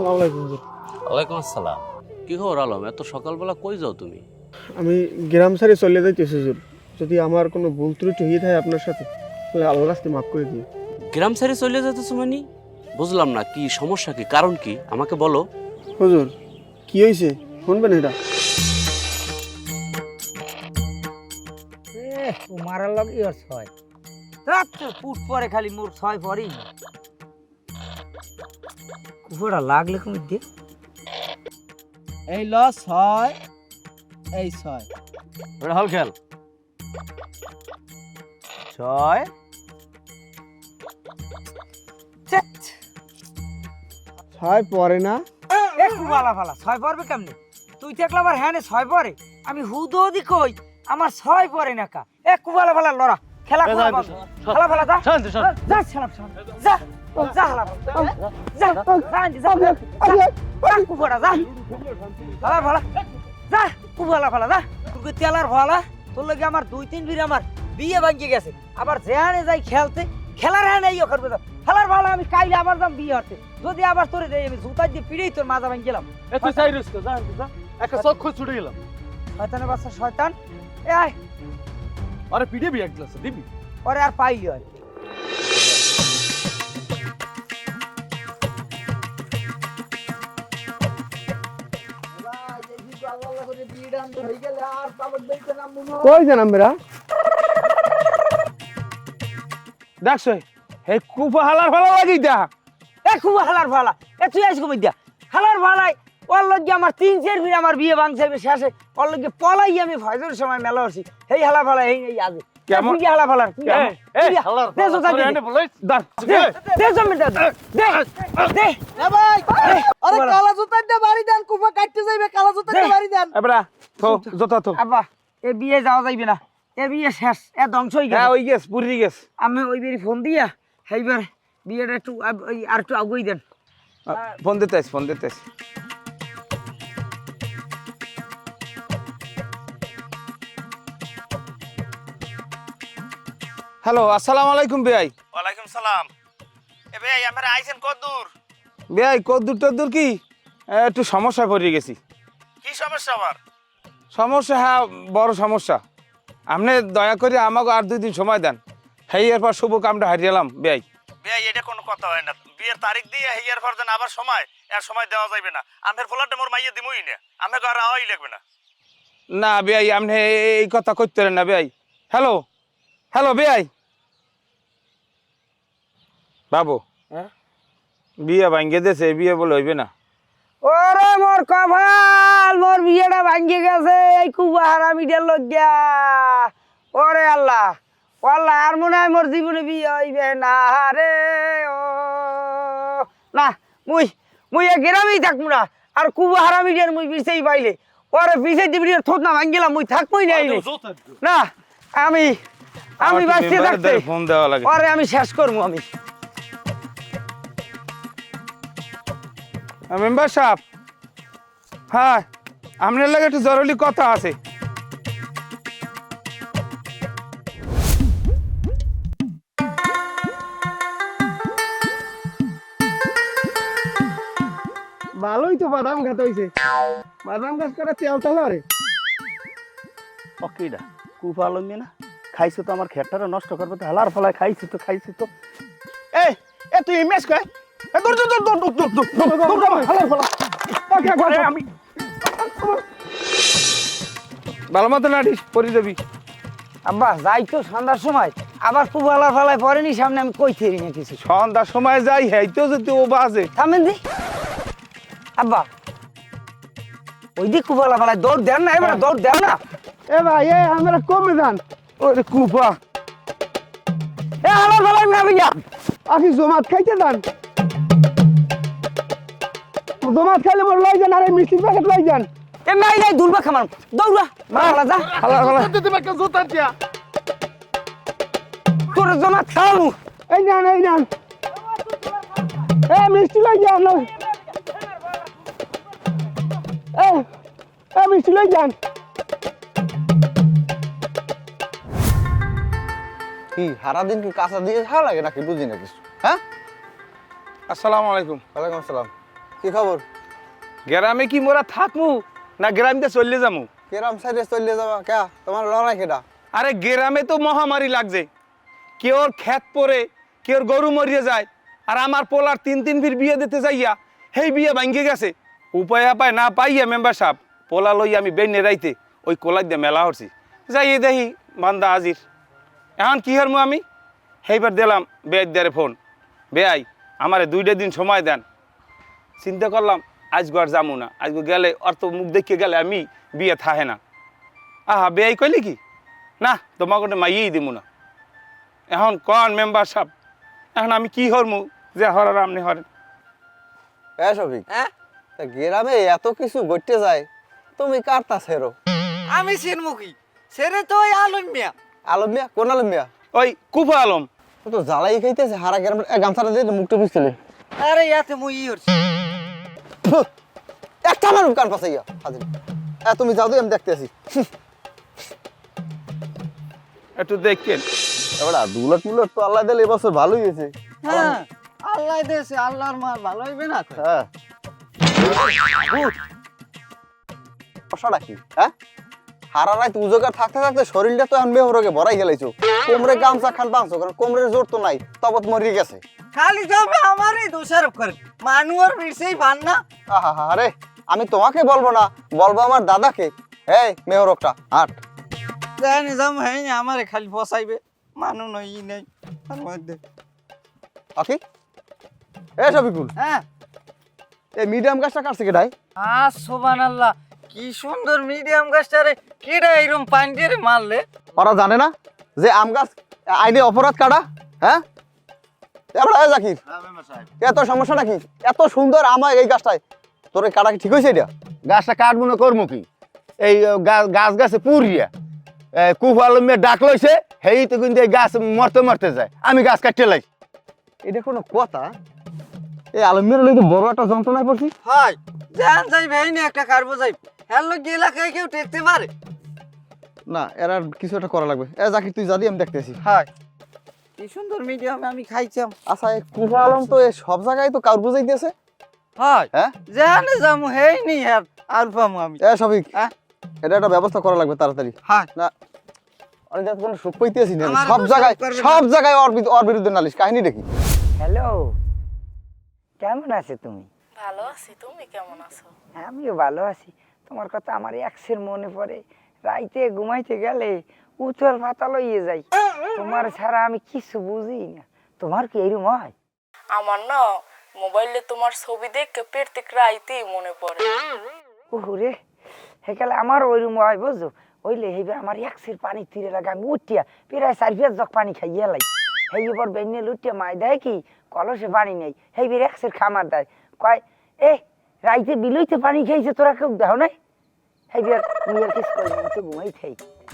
সালাম আলাইকুম হুজুর ওয়ালাইকুম আসসালাম। কি খবর আলম? এত সকালবেলা কই যাও তুমি? আমি গ্রাম সারি চলে যাইতেছি হুজুর যদি আমার কোনো ভুল ত্রুটি হয়ে থাকে আপনার সাথে তাহলে আল্লাহ রাস্তে মাফ করে দিও। গ্রাম সাইডে চলে যেতেছো মানে? বুঝলাম না কি সমস্যা কি কারণ কি? আমাকে বলো। হুজুর কি হয়েছে শুনবেন এটা? তোমার লগে ইয়র ছয়। রাত পুট পরে খালি মোর ছয় পরেই। কুকুরা লাগলে কুমির দিয়ে এই ল ছয় এই ছয়। ওটা হল খেল। ছয়। ছয় পরে না? এ কুবালা ফালা ছয় পড়বে কেমনে? তুই তো একলা হ্যাঁ ছয় পরে। আমি হুদো দি কই আমার ছয় পরে না কা। এ কুবালা ফালা লড়া। খেলা খেলা ফেলা যা। যা যা। তেলার ফালা তোর লগে আমার দুই তিন বির আমার বিয়ে ভাঙ্গি গেছে আবার যেখানে যাই খেলতে খেলার হ্যাঁ নেই তো খেলার ভালো আমি কাইলে আবার দাম বিয়ে হতে যদি আবার তোরে দেই আমি জুতা দিয়ে পিড়েই তোর মাজা ভাঙ্গি গেলাম চাই রুস্ক যা যা একটা চক্ষু ছুটে গেলাম শয়তানের বাচ্চা শয়তান আরে পিড়ে বি এক গ্লাস দিবি? ওরে আর পাইলি হয়। কই জানাম বেরা দেখছ? হে কুফা হালার লাগি দা এ খুব হালার ভালা এ তুই আইস দিয়া? হালার ভালাই ওর লগে আমার তিন চার বিয়ে আমার বিয়ে ভাঙছে শেষে, ওর লগে পলাই আমি ফয়জের সময় মেলা হচ্ছি সেই হালা এই এই আগে কেমন? হালা। কালা জুতা বাড়ি দেন কুফা কাটতে যাইবে কালা জুতা দে। বাড়ি দেন। জোতা। আব্বা এ বিয়ে যাওয়া যাইবে না। এ বিয়ে শেষ এ ধ্বংস হয়ে হ্যাঁ গেছে ওই গেছ পুরি গেছ। আমি ওই বেরি ফোন দিয়া সেইবার বিয়েটা একটু আর একটু আগুই দেন। ফোন দিতেছ ফোন দিতেছ। হ্যালো আসসালামু আলাইকুম বেআই ওয়ালাইকুম সালাম। এ ভাই আমার আইছেন কত দূর? বেআই কদ্দূর টদ্দূর কি? একটু সমস্যা পড়ে গেছি। কি সমস্যা আমার সমস্যা হ্যাঁ বড় সমস্যা। আপনি দয়া করে আমাকে আর দুই দিন সময় দেন। সেই এরপর শুভ কামটা হারিয়েলাম বেআই ভাই। এটা কোনো কথা হয় না। বিয়ের তারিখ দিয়ে হিয়ার পর দেন আবার সময় এর সময় দেওয়া যাবে না। আমের ফলাটা মোর মাইয়ে দিমই না। আমাকে আর আওয়াই লাগবে না। না বেআই আপনি এই কথা করতে পারেন না বেআই হ্যালো হ্যালো বেআই বাবু। হ্যাঁ? বিয়ে ভাঙ্গে দেছে বিয়ে বলে হইবে না। ওরে মোর কপাল মোর বিয়েটা ভাঙ্গি গেছে এই কুবা হারামিটার লজ্ঞা ওরে আল্লাহ আল্লাহ আর মনে হয় মোর জীবনে বিয়ে হইবে না রে ও। না মুই মুই এ গ্রামেই থাকব না আর কুবা হারামিটার মুই পিছেই পাইলে। ওরে পিছে দিবি থোত না ভাঙ্গিলাম মুই থাকবোই না। না আমি আমি বাঁচিয়ে থাকতে। দ্বারা ফোন দেওয়া লাগে। ওরে আমি শেষ করব আমি। মেম্বার সাহেব। হ্যাঁ আপনার লাগে একটু জরুরি কথা আছে। ভালোই তো বাদাম গাছ হইছে। বাদাম গাছ করে তেল তালা রে অকিডা কুফা লম্বি না? খাইছো তো আমার খেটটারে নষ্ট করবে তো হালার ফলায় খাইছো তো খাইছো তো। এ এ তুই ইমেজ কয়? ভালো মতো নাটিস পরি দেবি আব্বা যাই তো সন্ধ্যার সময় আবার খুব আলা ফালাই পরেনি সামনে আমি কই থেরি না কিছু সন্ধ্যার সময় যাই হ্যাঁ তো যদি ও বাজে থামেন দি আব্বা ওই দিক কুবালা ফালায় দৌড় দেন না এবার দৌড় দেন না এ ভাই এ আমরা কমে যান ওরে কুপা এ আলা ফালায় না ভাইয়া আপনি জমাত খাইতে যান জমাত খাইলে মোর লই যান আরে মিষ্টি প্যাকেট লই যান। এ নাই নাই দুলবা খামার। দৌড়া মারা যা। হালার হালার তোমাকে জুতা দিয়া তোর জমা খাওয়াবো। এই নেন এই নেন। এ মিষ্টি লই যান এ এ মিষ্টি লই যান। কি সারাদিন কি কাঁচা দিয়ে খাওয়া লাগে নাকি? বুঝি না কিছু। হ্যাঁ? আসসালামু আলাইকুম। ওয়ালাইকুম আসসালাম। কি খবর? গ্রামে কি মোরা থাকমু না গ্রামে চললে যামু? কেরাম সাইডে চলে যাবা। কে? তোমার লড়াই কেটা আরে গ্রামে তো মহামারী লাগছে। কেউর ক্ষেত পরে কেউর গরু মরিয়ে যায় আর আমার পোলার তিন তিন ফির বিয়ে দিতে যাইয়া সেই বিয়ে ভাঙ্গে গেছে। উপায় পায় না পাইয়া মেম্বার সাহেব পোলা লই আমি বেনে রাইতে ওই কোলাই দিয়ে মেলা হরছি। যাইয়ে দেখি বান্দা হাজির। এখন কি হরমু আমি? সেইবার দিলাম বেয়াই দেরে ফোন। বেয়াই আমারে দুইটা দিন সময় দেন। চিন্তা করলাম আজকে আর যাব না। আজকে গেলে অর্থ মুখ দেখে গেলে আমি বিয়ে থাহে না। আহা বেয়াই কইলি কি? না তোমাকে ওটা মাইয়েই দিব না। এখন কন মেম্বার সাহেব এখন আমি কি হরমু? যে হরার আপনি হরেন। শফিক তা গ্রামে এত কিছু ঘটতে যায় তুমি কারতা সেরো আমি সিনমুখী সেরে তো ওই আলম মিয়া। আলম মিয়া? কোন আলম মিয়া? ওই কুফা আলম। তো জ্বালাই খাইতেছে হারা গ্রাম এ গামছাটা দিয়ে মুখটা বুঝছিলে আরে ইয়াতে মুই ই হরছি। একটা কান পাশাইয়া হাজির। এ তুমি যাও আমি দেখতে আসি। একটু দেখেন। এবার দুলট মুলট তো আল্লাহ দিলে এবছর ভালোই হয়েছে। হ্যাঁ আল্লাহ দেশে আল্লাহর মাল ভালো হইবে না হ্যাঁ। কি? হ্যাঁ? হারা রাত উজোগার থাকতে থাকতে শরীরটা তো এখন মেহরকে ভরাই গেলাইছো। কোমরে গামছা খান বাঁচছো কারণ কোমরের জোর তো নাই তবত মরিয়ে গেছে। খালি যাবে আমারই দোষারোপ করেন মানুয়ার বিরসেই পান না। আহা আরে আমি তোমাকে বলব না বলব আমার দাদাকে। এই মেহরকটা আট জানি যাম হ্যাঁ আমারে খালি ফসাইবে মানু নই নেই তার মধ্যে। আকি এ শফিকুল। হ্যাঁ। এই মিডিয়াম গাছটা কাটছে কেটাই আ সোবান আল্লাহ কি সুন্দর মিডিয়াম গাছটারে কিরা এরকম পানি দিয়ে মারলে? ওরা জানে না যে আম গাছ আইনে অপরাধ কাটা হ্যাঁ? এবার আয় জাকির। এত সমস্যাটা কি? এত সুন্দর আমার এই গাছটায়। তোর কাটা ঠিক হয়েছে এটা? গাছটা কাটবো না করব কি? এই গাছ গাছে পুরিয়া কুফ আলমে ডাক লইছে হেই তো কিন্তু এই গাছ মরতে মরতে যায়। আমি গাছ কাটতে লাই। এটা কোনো কথা? এই আলমের লইতে বড় একটা যন্ত্রণায় পড়ছি। হয় জান যাই ভাই না একটা কারবো যাই। হ্যালো গেলা খাই কেউ টেকতে পারে। না এর আর কিছু একটা করা লাগবে। এ জাকির তুই জাদি আমি দেখতেছি হয় কি সুন্দর মিডিয়াম আমি খাইছাম আচ্ছা এই কুফা আলম তো এই সব জায়গায় তো কাউর বুঝাইতেছে। হয়। হ্যাঁ? জানে যামু হেই নি আর আলফামু আমি। এ সবিক হ্যাঁ? এটা একটা ব্যবস্থা করা লাগবে তাড়াতাড়ি। হয়। না আমি যাতে কোনো সুখ পাইতেছি না। সব জায়গায় সব জায়গায় ওর ওর বিরুদ্ধে নালিশ। কাহিনী দেখি হ্যালো। কেমন আছে তুমি? ভালো আছি। তুমি কেমন আছো? আমিও ভালো আছি। তোমার কথা আমার একসের মনে পড়ে। রাইতে ঘুমাইতে গেলে উতর পাতা লইয়ে যাই। তোমার ছাড়া আমি কিছু বুঝি না। তোমার কি এরকম হয়? আমার না মোবাইলে তোমার ছবি দেখে প্রত্যেক রাইতেই মনে পড়ে। উহুরে সেকালে আমার ওইরকম হয় বুঝছ? ওইলে হেবে আমার একসের পানি তীরে লাগে আমি উঠিয়া প্রায় চার পেঁয়াজ জগ পানি খাইয়া লাই। সেই এবার বেনে লুটিয়া মাই দেয় কি কলসে পানি নেই। সেই বের একসের খামার দেয়। কয় এ রাইতে বিলইতে পানি খাইছে তোরা কেউ দেও নাই? সেই বিয়ার নিয়ার কিস করি তো ঘুমাই থাই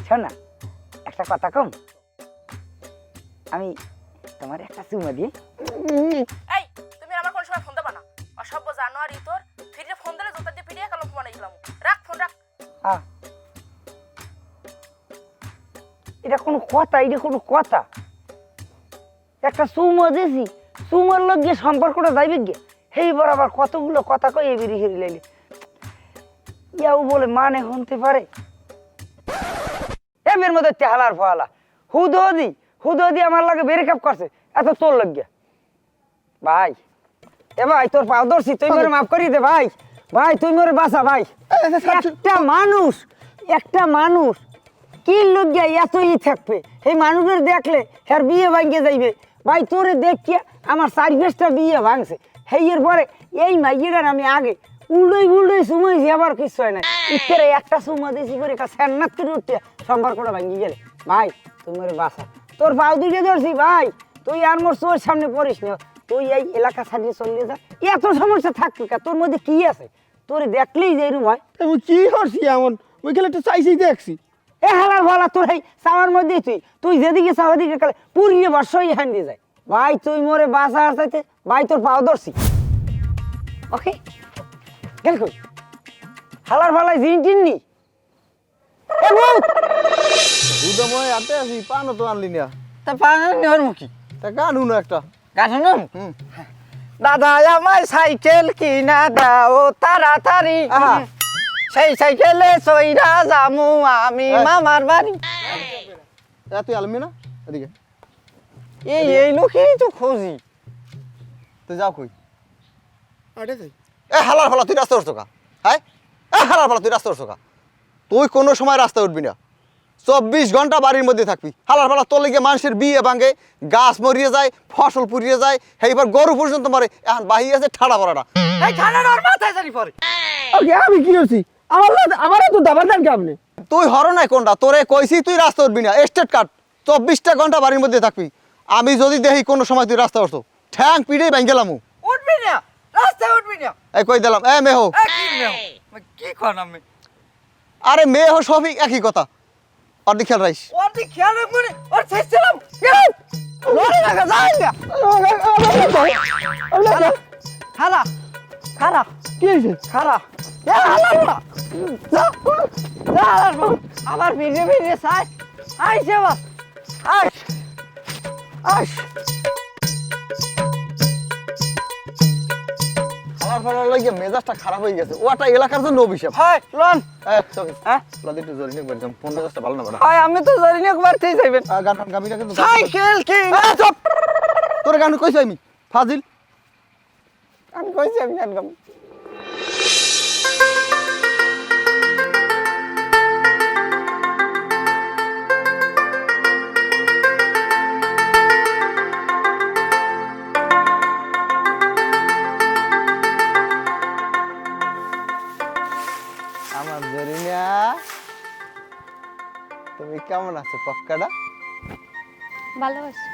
শোন না একটা কথা কম? আমি তোমার একটা চুমা দিই। এই তুমি আমার কোন সময় ফোন দেবা না। অসভ্য জানুয়ারি তোর। ফিরে ফোন দিলে জোতা দিয়ে ফিরিয়ে কালো ফোন দিলাম রাখ ফোন রাখ। আহ। এটা কোনো কথা এটা কোনো কথা। একটা সুমো দিয়েছি সুমোর লোক গিয়ে সম্পর্কটা যাইবে গিয়ে সেই বরাবর কতগুলো কথা কই এবিরি হেরি লাইলে। ইয়াও বলে মানে শুনতে পারে। এমের মধ্যে তেহালার ফহালা। হুদদি হুদদি আমার লাগে বেরেকাপ করছে। এত তোর লাগিয়া ভাই এ ভাই তোর পাও ধরছি তুই মোরে মাফ করি দে ভাই। ভাই তুই মোরে বাসা ভাই। একটা মানুষ একটা মানুষ কি লোক গিয়া এতই থাকবে? এই মানুষের দেখলে হ্যার বিয়ে ভাঙ্গে যাইবে। ভাই তোরে দেখিয়া আমার চারিফেসটা বিয়ে ভাঙছে। হেইয়ের পরে এই মাইয়েটার আমি আগে উল্টোই উল্টোই সুমাইছি আবার কিছু হয় না ইত্যারে একটা সুমা দিয়েছি করে স্যান্নাত করে উঠতে সম্পর্কটা ভাঙ্গি গেলে। ভাই তুই মোরে বাসা। তোর পাও দুইটা ধরছি ভাই। তুই আর মোর চোর সামনে পড়িস না। তুই এই এলাকা ছাড়িয়ে চলে যা। এত সমস্যা থাকবে কা? তোর মধ্যে কি আছে? তোর দেখলেই যে এরকম হয়। আমি কি করছি এমন? ওই খেলে তো চাইছি দেখছি। এ হালার ভালা তোর এই চাওয়ার মধ্যেই তুই। তুই যেদিকে চাও ওদিকে কালে পুরিয়ে বর্ষই হ্যান দিয়ে যায়। ভাই তুই মোরে বাসা আসতে ভাই তোর পাও ধরছি। ওকে? গেল কই? হালার ভালাই জিন টিননি এ ভূত উদময় আতে আছি পানো তো আনলি না। তা পানি নেওয়ার মুখী? তা গানু না একটা। গাছ না দাদা আমায় সাইকেল কিনা দাও তাড়াতাড়ি। সেই সাইকেলে সইরা যামু আমি। মামার বাড়ি। তুই আলমি না? এদিকে। এই এই লোকই তো খুঁজি। তুই যাও কই? এ হালার ফালা তুই রাস্তা উঠছো কা? হ্যাঁ? এ হালার ফালা তুই রাস্তা উঠছো কা? তুই কোনো সময় রাস্তায় উঠবি না। চব্বিশ ঘণ্টা বাড়ির মধ্যে থাকবি। হালার ফালা তোর লেগে মানুষের বিয়ে ভাঙে গাছ মরিয়ে যায় ফসল পুড়িয়ে যায় এইবার গরু পর্যন্ত মরে এখন বাহি আছে ঠাড়া পড়াটা। এই ঠান্ডা ওর মাথায় জানি পড়ে। আমি কি করছি? আমার আমারও তো দাবার দেন কেমনে? তুই হর নাই কোনটা? তোরে কইছি তুই রাস্তা উঠবি না। স্টেট কাট। চব্বিশটা ঘণ্টা বাড়ির মধ্যে থাকবি। আমি যদি দেখি কোনো সময় তুই রাস্তা উঠছো ঠ্যাং পিড়ে ভেঙে গেলাম উঠবি না রাস্তায় উঠবি না। এই কই দিলাম? এ মেহো? কি কোন আমি? আরে মেহো সবই একই কথা। আর খেয়াল রাইস দিক খেয়াল রাখব ওর ছেড়ছিলাম লড়ে রাখা যায় না। খারা খারা কি হয়েছে খারা এ হালার না যা যা হালার না আবার ফিরে ফিরে সাই আইসে বাস আইস। আমার ভালো লাগে মেজাজটা খারাপ হয়ে গেছে। ওটা এলাকার জন্য অভিশাপ। হয় লন। হ্যাঁ? চল একটু জোরে নিয়ে বলছিলাম ফোন মেজাজটা ভালো না আমি তো জানি না একবার থেকে যাইবেন। গান গাবি। না কিন্তু সাইকেল কি তোর গান কইছি আমি ফাজিল। আমি কইছি আমি গান গাবো। কেমন আছো পক্কাটা? ভালো আছি।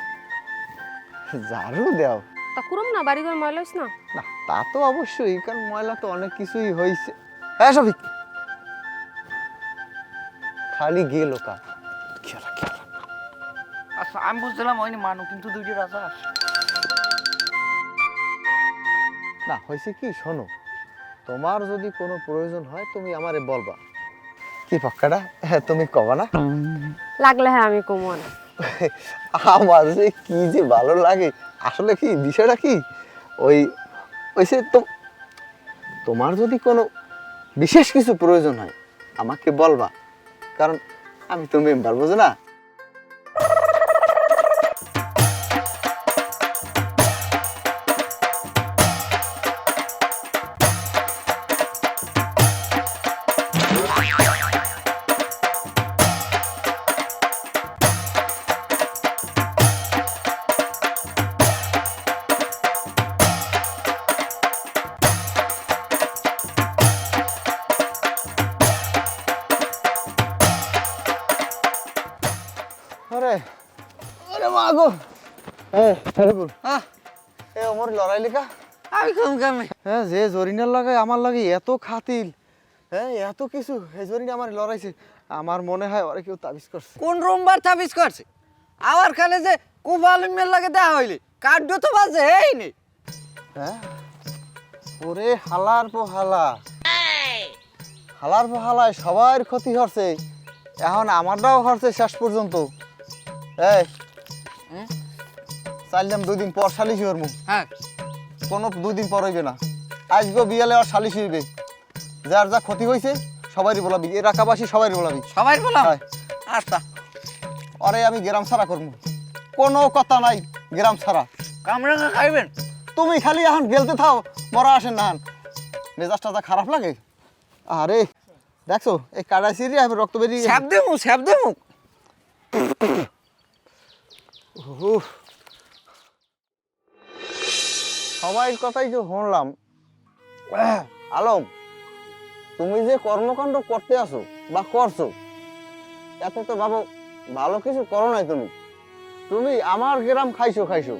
ঝাড়ু দাও। তা কুরম না বাড়ি ঘর ময়লা হইস না? না তা তো অবশ্যই কারণ ময়লা তো অনেক কিছুই হয়েছে হ্যাঁ সবিক খালি গেল কা। খেলা খেলা। আচ্ছা আমি বুঝলাম ওই মানু কিন্তু দুইটি রাজা না হয়েছে কি শোনো তোমার যদি কোনো প্রয়োজন হয় তুমি আমারে বলবা। কি পক্কাটা হ্যাঁ তুমি কবা না। লাগলে হ্যাঁ আমি কমো না। আমার যে কি যে ভালো লাগে। আসলে কি বিষয়টা কি? ওই ওই সে তো তোমার যদি কোনো বিশেষ কিছু প্রয়োজন হয় আমাকে বলবা। কারণ আমি তো মেম্বার বোঝো না? হ্যাঁ এ ওমর লড়াই লেখা? আমি কম কামে হ্যাঁ যে জরিনার লাগায় আমার লাগে এত খাতিল। হ্যাঁ এত কিছু এই জরিনা আমার লড়াইছে। আমার মনে হয় ওরা কেউ তাবিজ করছে। কোন রোমবার তাবিজ করছে? আবার খালে যে কুফালিমের লাগে দেওয়া হইলে কার্ড তো বাজে এই নেই হ্যাঁ। ওরে হালার পো হালা হালার পো হালায় সবার ক্ষতি হচ্ছে। এখন আমারটাও হচ্ছে শেষ পর্যন্ত। এই। চাইলাম দুদিন পর সালিশি হরমু। হ্যাঁ। কোনো দুদিন পর হইবে না। আজগো বিয়ালে আর সালিশি হইবে। যার যা ক্ষতি হয়েছে সবারই বলাবি। এলাকাবাসী সবারই বলাবি। সবাই বলা হয়। আচ্ছা। অরে আমি গ্রাম ছাড়া করব কোনো কথা নাই গ্রাম ছাড়া। কামড়া খাইবেন? তুমি খালি এখন গেলতে থাও মরা আসেন না। মেজাজটা যা খারাপ লাগে? আরে দেখছ? এই কাটাই সিরি আমি রক্ত বেরিয়ে স্যাপ দেমু স্যাপ দেমু সবাই কথাই যে শুনলাম। আলম, তুমি যে কর্মকাণ্ড করতে আসো বা করছ, এত তো ভাবো ভালো কিছু করো নাই তুমি। তুমি আমার গ্রাম খাইছো খাইছো।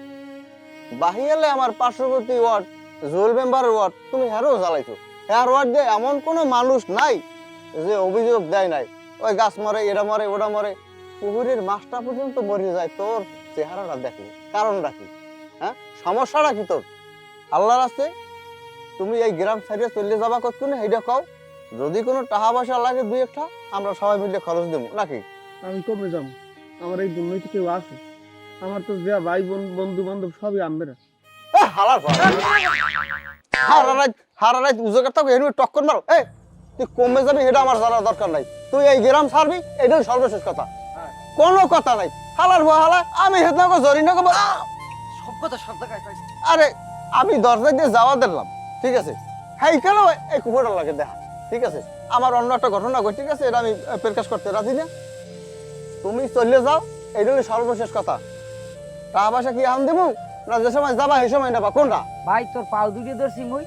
বাহিয়ালে আমার পার্শ্ববর্তী ওয়ার্ড জোল মেম্বারের ওয়ার্ড, তুমি হ্যারও জ্বালাইছো। হ্যার ওয়ার্ড দিয়ে এমন কোনো মানুষ নাই যে অভিযোগ দেয় নাই। ওই গাছ মরে এরা মরে, ওটা মরে। পুকুরের মাছটা পর্যন্ত মরে যায়, তোর চেহারাটা দেখলি কারণটা কি? হ্যাঁ? সমস্যাটা কি তোর? আল্লাহর আছে? তুমি এই গ্রাম সাইডে চলে যাবা কতক্ষণে? এইটা কও যদি কোনো টাকা পয়সা লাগে দুই একটা আমরা সবাই মিলে খরচ দেবো নাকি? আমি কমে যাব? আমার এই দুর্নীতি কেউ আছে। আমার তো যা ভাই বোন বন্ধু বান্ধব সবই আমরা হালার হারা রাত হারা রাত উজোগার থাকো এর টক্কর মারো। এই তুই কমে যাবি এটা আমার জানার দরকার নাই। তুই এই গ্রাম ছাড়বি এটাই সর্বশেষ কথা। কোনো কথা নাই। হালার ভয় হালা আমি হেতনাকে জরি না সব কথা সব জায়গায় আরে আমি দরজা দিয়ে যাওয়া দিলাম ঠিক আছে? হ্যাঁ কেন এই কুকুরটা লাগে দেখা? ঠিক আছে? আমার অন্য একটা ঘটনা ঘটে, ঠিক আছে? এটা আমি প্রকাশ করতে রাজি না। তুমি চলে যাও এইটা হলো সর্বশেষ কথা। টাকা পয়সা কি আন দেবো না যে সময় যাবা, সেই সময় নেবা। কোনটা? ভাই, তোর পাও দুটি ধরছি মুই।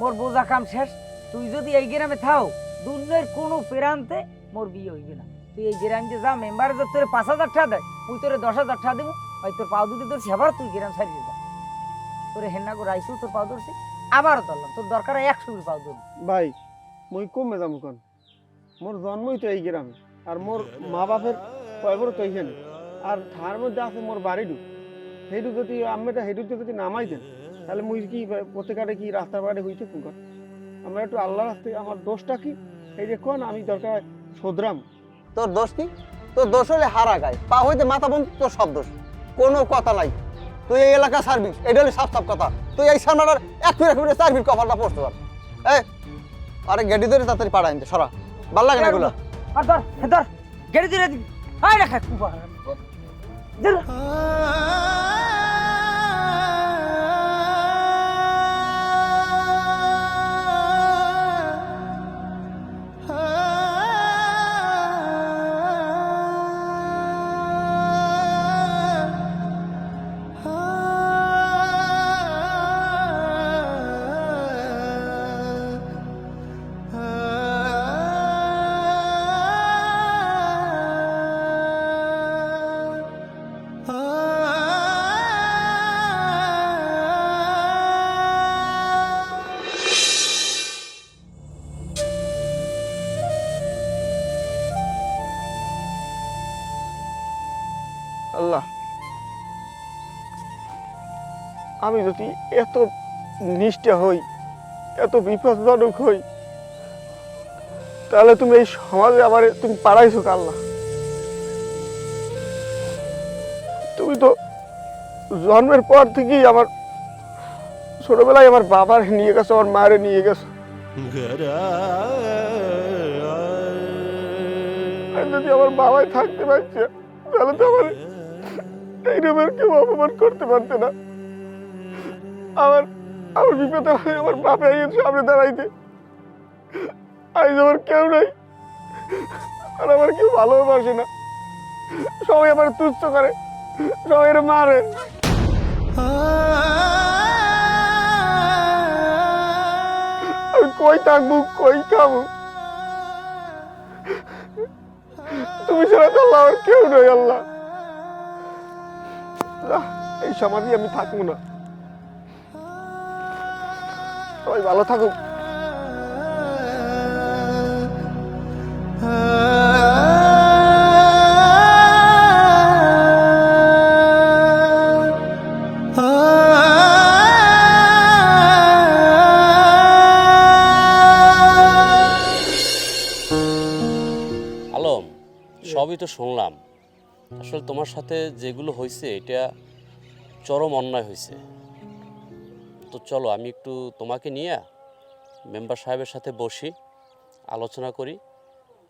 মোর বোঝা কাম শেষ। তুই যদি এই গ্রামে থাও, দুনিয়ার কোনো প্রান্তে মোর বিয়ে হইবে না। তুই এই গ্রামে যা মেম্বার যে তোর পাঁচ হাজার টাকা দেয় তুই তোরে দশ হাজার টাকা দেবো ভাই, তোর পাও দুটি ধরছি, আবার তুই গ্রাম ছাড়িয়ে যা। তোরে হেন্না করে আইসু তোর পাও ধরছি। আবারও ধরলাম তোর দরকার একশো করে পাও ধরবো ভাই মুই কমে যাব কোন? মোর জন্মই তো এই গ্রামে আর মোর মা বাপের কয়বর তো এইখানে। আর তার মধ্যে আছে মোর বাড়িটু সেইটু যদি আমেটা সেইটুতে যদি নামাই দেন তাহলে মুই কি প্রত্যেকারে কি রাস্তা বাড়ি হইতে কোন আমরা একটু আল্লাহ রাস্তায় আমার দোষটা কি? এই যে কোন আমি দরকার শোধরাম। তোর দোষ কি? তোর দোষ হলে হারা গায়। পা হইতে মাথা বন্ধ তোর সব দোষ। কোনো কথা নাই। তুই এই এলাকা সার্ভিস এটা হলে সাফ সাফ কথা। তুই এই সামনাটার এক মিনিট এক ফিরে সার্ভিস কপালটা পড়তে পার এই আরে গেডি ধরে তাড়াতাড়ি পাড়া আনতে সরা। ভালো লাগে না এগুলো। আর ধর হে ধর গেড়ে দিলে দিবি। হাই কুবা আমি যদি এত নিষ্ঠা হই, এত বিপদজনক হই, তাহলে তুমি এই সমাজে আমার তুমি পাড়াইছো আল্লাহ তুমি তো জন্মের পর থেকেই আমার ছোটবেলায় আমার বাবার নিয়ে গেছো, আমার মায়ের নিয়ে গেছো। যদি আমার বাবাই থাকতে পারছে, তাহলে তো আমার এইরকমের কেউ অপমান করতে পারতে না। আমার আমার বিপদে আমার বাপে আইয়ের সামনে দাঁড়াইতে। আজ আমার কেউ নাই, আর আমার কেউ ভালোবাসে না। সবাই আমার তুচ্ছ করে, সবাই মারে। আমি কই থাকব, কই খাব? তুমি ছাড়া তো আল্লাহ আমার কেউ নয় আল্লাহ। এই সমাধি আমি থাকব না। সবাই ভালো থাকুক। আলম, সবই তো শুনলাম। আসলে তোমার সাথে যেগুলো হয়েছে এটা চরম অন্যায় হয়েছে তো চলো আমি একটু তোমাকে নিয়ে মেম্বার সাহেবের সাথে বসি আলোচনা করি।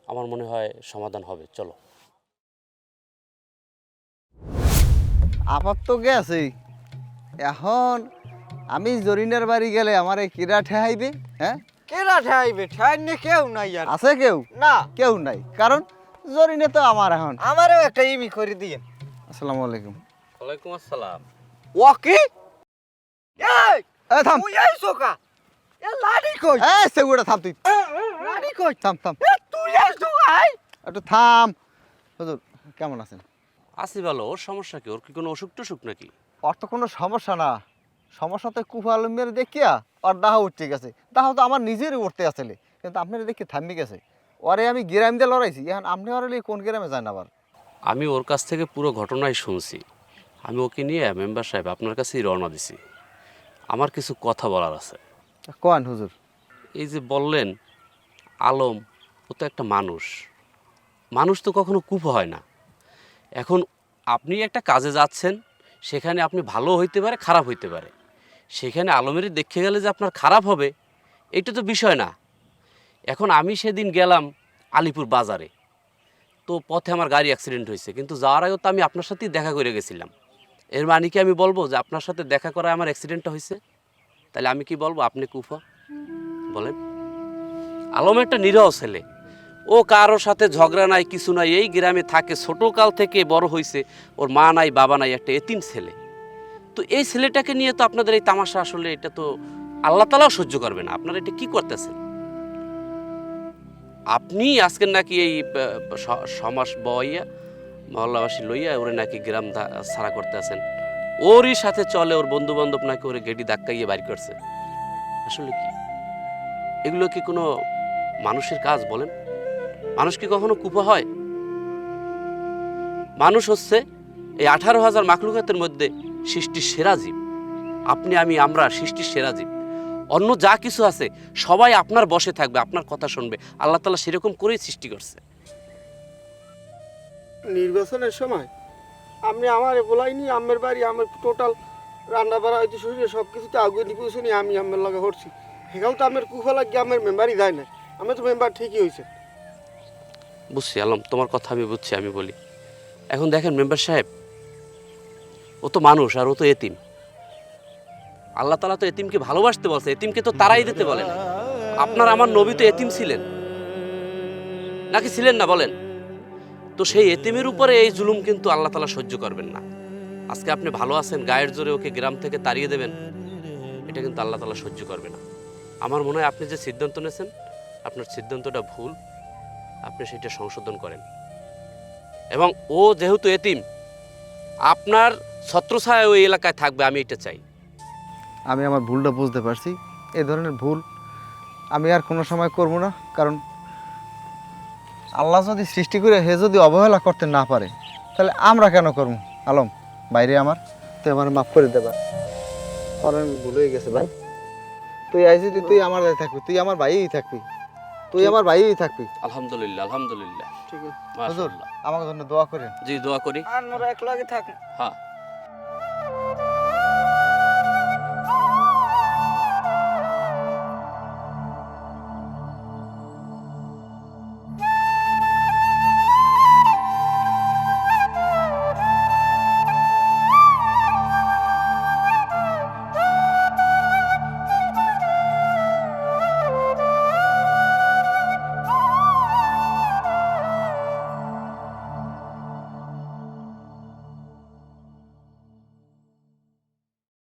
আমার মনে হয় সমাধান হবে চলো। আপাত তো গেছে। এখন আমি জরিনার বাড়ি গেলে আমার এই কিরা ঠেহাইবে হ্যাঁ? কেরা ঠাইবে ঠাই নিয়ে কেউ নাই আর। আছে কেউ? না। কেউ নাই। কারণ জরিনে তো আমার এখন। আমারও একটা ইমি করে দিয়েন। আসসালামু আলাইকুম। ওয়ালাইকুম আসসালাম। ও কি? এই এ থাম। তুই এ লাডি কই? এ সেগুড়া থাম তুই। লাডি কই? থাম থাম। এ তুই আই একটু থাম। হুজুর কেমন আছেন? আসি ভালো ওর সমস্যা কি? ওর কি কোনো অসুখ টসুখ নাকি? ওর তো কোনো সমস্যা না। সমস্যা তো কুফা আলমের দেখিয়া ওর দাহ উঠতে গেছে। দাহ তো আমার নিজেরই উঠতে আসলে কিন্তু আপনার দেখি থামি গেছে। ওরে আমি গ্রাম দিয়ে লড়াইছি এখন আপনি ওরে কোন গ্রামে যান আবার? আমি ওর কাছ থেকে পুরো ঘটনাই শুনছি। আমি ওকে নিয়ে মেম্বার সাহেব আপনার কাছেই রওনা দিছি। আমার কিছু কথা বলার আছে। কোন হুজুর। এই যে বললেন আলম ও তো একটা মানুষ। মানুষ তো কখনো কূপ হয় না। এখন আপনি একটা কাজে যাচ্ছেন সেখানে আপনি ভালো হইতে পারে খারাপ হইতে পারে। সেখানে আলমেরি দেখে গেলে যে আপনার খারাপ হবে এটা তো বিষয় না। এখন আমি সেদিন গেলাম আলিপুর বাজারে। তো পথে আমার গাড়ি অ্যাক্সিডেন্ট হয়েছে কিন্তু যাওয়ার আগেও তো আমি আপনার সাথেই দেখা করে গেছিলাম। এর মানে কি আমি বলব যে আপনার সাথে দেখা করায় আমার অ্যাক্সিডেন্টটা হয়েছে? তাহলে আমি কি বলব? আপনি কুফা বলেন। আলম একটা নিরহ ছেলে। ও কারোর সাথে ঝগড়া নাই, কিছু নাই, এই গ্রামে থাকে, ছোটোকাল থেকে বড় হয়েছে, ওর মা নাই, বাবা নাই, একটা এতিম ছেলে। তো এই ছেলেটাকে নিয়ে তো আপনাদের এই তামাশা আসলে এটা তো আল্লাহ তালাও সহ্য করবে না। আপনারা এটা কি করতেছেন? আপনি আজকের নাকি এই সমাস বইয়া মহল্লাবাসী লইয়া ওরে নাকি গ্রাম ছাড়া করতে আছেন। ওরই সাথে চলে ওর বন্ধু বান্ধব নাকি ওরে গেটি ধাক্কাইয়ে বাড়ি করছে। আসলে কি? এগুলো কি কোনো মানুষের কাজ বলেন? মানুষ কি কখনো কুপা হয়? মানুষ হচ্ছে এই আঠারো হাজার মাকলুকাতের মধ্যে সৃষ্টির সেরা জীব। আপনি, আমি, আমরা সৃষ্টির সেরা জীব। অন্য যা কিছু আছে, সবাই আপনার বসে থাকবে, আপনার কথা শুনবে। আল্লাহ তালা সেরকম করেই সৃষ্টি করছে। নির্বাচনের সময় আপনি আমার বলাইনি আমের বাড়ি আমার টোটাল রান্না বাড়া হইতে শুরু সব কিছুতে আগুন নিপুষনি আমি আমের লগে হরছি। সেখানে তো আমের কুফা লাগিয়ে আমার মেম্বারই যায় না আমি তো মেম্বার ঠিকই হয়েছে বুঝছি, আলম, তোমার কথা আমি বুঝছি, আমি বলি। এখন দেখেন মেম্বার সাহেব, ও তো মানুষ আর ও তো এতিম। আল্লাহ তালা তো এতিমকে ভালোবাসতে বলছে, এতিমকে তো তারাই দিতে বলেন আপনার আমার নবী তো এতিম ছিলেন। নাকি ছিলেন না বলেন? তো সেই এতিমের উপরে এই জুলুম কিন্তু আল্লাহ তালা সহ্য করবেন না। আজকে আপনি ভালো আছেন, গায়ের জোরে ওকে গ্রাম থেকে তাড়িয়ে দেবেন, এটা কিন্তু আল্লাহ তালা সহ্য করবে না। আমার মনে হয় আপনি যে সিদ্ধান্ত নিয়েছেন, আপনার সিদ্ধান্তটা ভুল, আপনি সেটা সংশোধন করেন। এবং ও যেহেতু এতিম, আপনার ছত্রছায়া ওই এলাকায় থাকবে, আমি এটা চাই। আমি আমার ভুলটা বুঝতে পারছি এই ধরনের ভুল আমি আর কোনো সময় করব না, কারণ আল্লাহ যদি সৃষ্টি করে হে যদি অবহেলা করতে না পারে তাহলে আমরা কেন করব? আলম বাইরে আমার। তুই আমার মাফ করে দেবা কারণ ভুল হয়ে গেছে ভাই। তুই আই যদি তুই আমার ভাই থাকবি তুই আমার ভাইই থাকবি। তুই আমার ভাইই থাকবি। আলহামদুলিল্লাহ আলহামদুলিল্লাহ। ঠিক আছে। হুজুর মাশাআল্লাহ জন্য দোয়া করেন। জি দোয়া করি। আর মোরা এক লগে থাক হ্যাঁ।